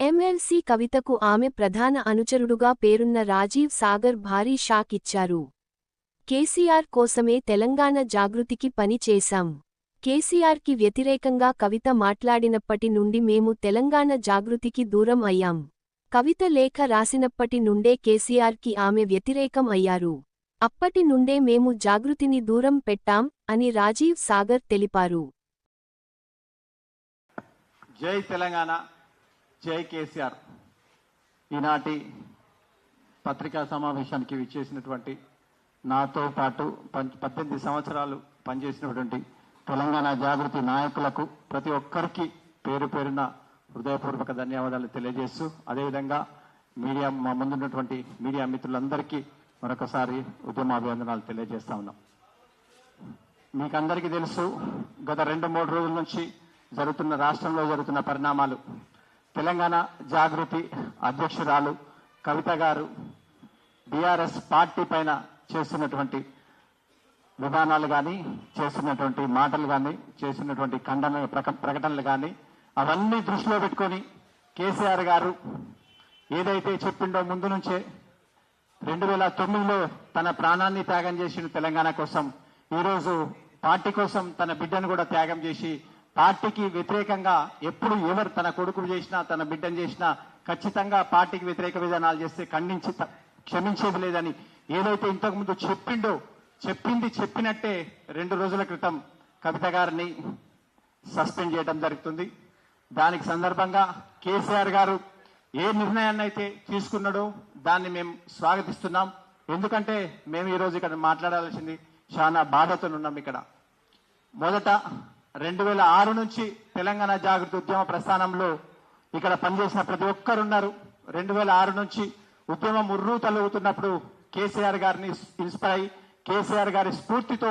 MLC కవితకు ఆమె ప్రధాన అనుచరుడుగా పేరున్న రాజీవ్ సాగర్ భారీ షాక్ ఇచ్చారు. కేసీఆర్ కోసమే తెలంగాణ జాగృతికి పని చేశాం. కేసీఆర్కి వ్యతిరేకంగా కవిత మాట్లాడినప్పటి నుండి మేము తెలంగాణ జాగృతికి దూరం అయ్యాం. కవిత లేఖ రాసినప్పటి నుండే కేసీఆర్కి ఆమె వ్యతిరేకం అయ్యారు. అప్పటి నుండే మేము జాగృతిని దూరం పెట్టాం అని రాజీవ్ సాగర్ తెలిపారు. జై తెలంగాణ. జై కేసీఆర్. ఈనాటి పత్రికా సమావేశానికి విచ్చేసినటువంటి నాతో పాటు పం- పద్దెనిమిది సంవత్సరాలు పనిచేసినటువంటి తెలంగాణ జాగృతి నాయకులకు ప్రతి ఒక్కరికి పేరు పేరున హృదయపూర్వక ధన్యవాదాలు తెలియజేస్తూ అదేవిధంగా మీడియా మా ముందున్నటువంటి మీడియా మిత్రులందరికీ మరొకసారి ఉద్యమాభివందనాలు తెలియజేస్తా ఉన్నాం. మీకందరికీ తెలుసు గత రెండు మూడు రోజుల నుంచి జరుగుతున్న రాష్ట్రంలో జరుగుతున్న పరిణామాలు తెలంగాణ జాగృతి అధ్యక్షురాలు కవిత గారు బీఆర్ఎస్ పార్టీ పైన చేస్తున్నటువంటి విధానాలు కానీ చేస్తున్నటువంటి మాటలు కానీ చేస్తున్నటువంటి ఖండన ప్రక- ప్రకటనలు కానీ అవన్నీ దృష్టిలో పెట్టుకొని కేసీఆర్ గారు ఏదైతే చెప్పిండో ముందు నుంచే రెండు వేల తొమ్మిదిలో తన ప్రాణాన్ని త్యాగం చేసిన తెలంగాణ కోసం ఈరోజు పార్టీ కోసం తన బిడ్డను కూడా త్యాగం చేసి పార్టీకి వ్యతిరేకంగా ఎప్పుడు ఎవరు తన కొడుకు చేసినా తన బిడ్డను చేసినా ఖచ్చితంగా పార్టీకి వ్యతిరేక విధానాలు చేస్తే ఖండించి త- క్షమించేది లేదని ఏదైతే ఇంతకుముందు చెప్పిండో చెప్పింది చెప్పినట్టే రెండు రోజుల క్రితం కవిత గారిని సస్పెండ్ చేయడం జరుగుతుంది. దానికి సందర్భంగా కేసీఆర్ గారు ఏ నిర్ణయాన్ని అయితే తీసుకున్నాడో దాన్ని మేము స్వాగతిస్తున్నాం. ఎందుకంటే మేము ఈరోజు ఇక్కడ మాట్లాడాల్సింది చాలా బాధతో ఉన్నాం ఇక్కడ. మొదట రెండు వేల ఆరు నుంచి తెలంగాణ జాగృతి ఉద్యమ ప్రస్థానంలో ఇక్కడ పనిచేసిన ప్రతి ఒక్కరు ఉన్నారు రెండు వేల ఆరు నుంచి ఉద్యమం ఉర్రూ తలుగుతున్నప్పుడు కేసీఆర్ గారిని ఇన్స్పైర్ అయి కేసీఆర్ గారి స్ఫూర్తితో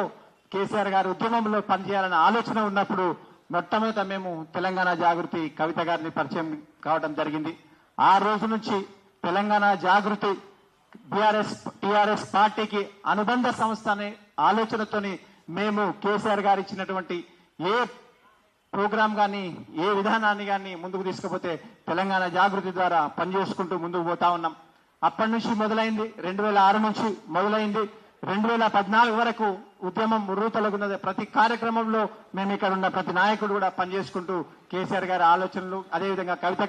కేసీఆర్ గారి ఉద్యమంలో పనిచేయాలన్న ఆలోచన ఉన్నప్పుడు మొట్టమొదట మేము తెలంగాణ జాగృతి కవిత గారిని పరిచయం కావడం జరిగింది. ఆ రోజు నుంచి తెలంగాణ జాగృతి బీఆర్ఎస్ టిఆర్ఎస్ పార్టీకి అనుబంధ సంస్థ అనే ఆలోచనతోని మేము కేసీఆర్ గారు ఇచ్చినటువంటి ఏ ప్రోగ్రాం కానీ ఏ విధానాన్ని కానీ ముందుకు తీసుకుపోతే తెలంగాణ జాగృతి ద్వారా పనిచేసుకుంటూ ముందుకు పోతా ఉన్నాం. అప్పటి నుంచి మొదలైంది రెండు వేల ఆరు నుంచి మొదలైంది. రెండు వేల పద్నాలుగు వరకు ఉద్యమం ముర్రూతలగున్నది ప్రతి కార్యక్రమంలో మేము ఇక్కడ ఉన్న ప్రతి నాయకుడు కూడా పనిచేసుకుంటూ కేసీఆర్ గారి ఆలోచనలు అదేవిధంగా కవిత